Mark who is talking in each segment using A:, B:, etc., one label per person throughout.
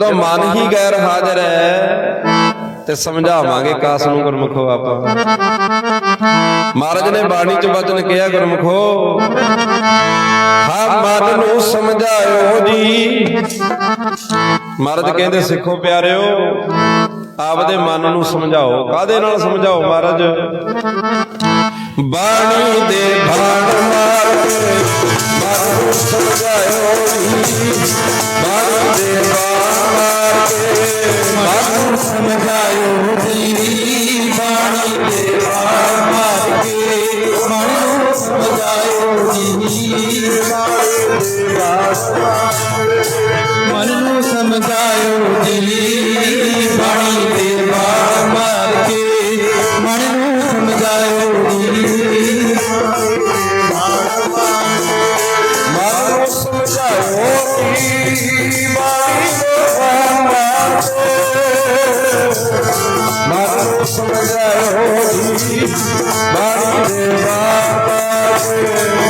A: ਜਦੋਂ ਮਨ ਹੀ ਗੈਰ ਹਾਜ਼ਰ ਹੈ ਤੇ ਸਮਝਾਵਾਂਗੇ ਕਾਸ ਨੂੰ ਗੁਰਮੁਖੋ ਆਪਾਂ। ਮਹਾਰਾਜ ਨੇ ਬਾਣੀ ਚ ਵਚਨ ਕਿਹਾ, ਗੁਰਮੁਖੋ ਹਾਂ ਮਨ ਨੂੰ ਸਮਝਾਇਓ ਜੀ। ਮਹਾਰਾਜ ਕਹਿੰਦੇ, ਸਿੱਖੋ ਪਿਆਰਿਓ, ਆਪਦੇ ਮਨ ਨੂੰ ਸਮਝਾਓ। ਕਾਦੇ ਨਾਲ ਸਮਝਾਓ ਮਹਾਰਾਜ? ਬਾਣੀ ਦੇ ਭਾਣ ਮਨ ਨੂੰ ਸਮਝਾਇਓ ਜੀ ਬਾਣੀ ਦੇ ਭਾਣ ਮਾਰ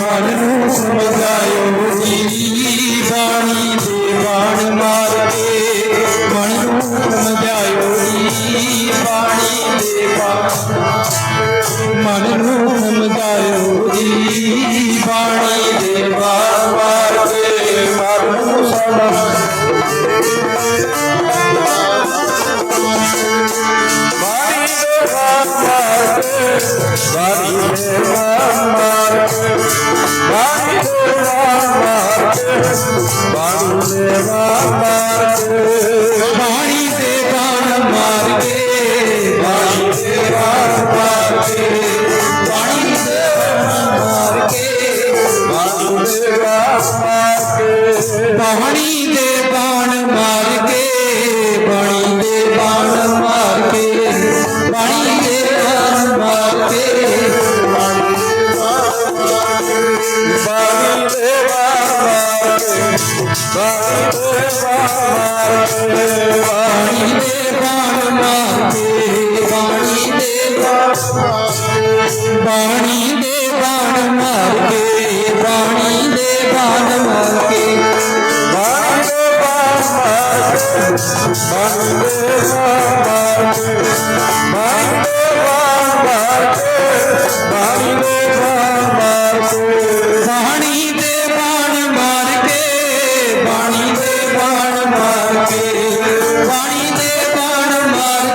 A: ਮਨ ਨੂੰ ਸਮਝਾਇਓ ਜੀ ਬਾਣੀ ਦੇ ਬਾਣ
B: ਮਾਰ ਕੇ ਮਨ ਨੂੰ ਸਮਝਾਇਓ ਜੀ
A: ਬਾਣੀ ਦੇ ਬਾਣ
B: ਮਨ ਨੂੰ ਸਮਝਾਇਓ ਜੀ ਬਾਣੀ ਦੇ ਬਾਣ ਮਾਰ ਕੇ ਮਨ ਨੂੰ ਸਮਝਾਇਓ ਬਾਣੀ ਦੇ ਬਾਣ ਮਾਰ ਕੇ
A: ਬਾਣੀ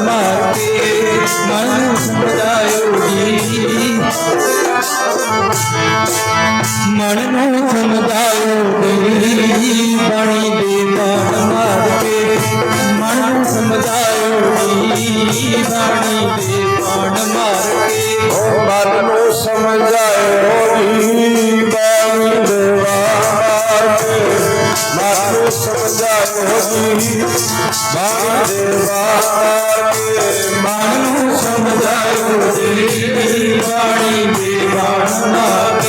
A: ਬਾਣ ਮਾਰ ਕੇ ਮਨ ਨੂੰ ਸਮਝਾਇਓ ਜੀ ਮਨ ਨੂੰ ਸਮਝਾਇਓ ਜੀ ਬਾਣੀ ਦੇ
B: ਬਾਣ ਮਾਰ ਕੇ ਮਨ ਨੂੰ ਸਮਝਾਇਓ ਜੀ ਕੇ ਮਨ ਨੂੰ ਸਮਝਾਇਓ ਜੀ ਬਾਣੀ ਦੇ ਬਾਣ।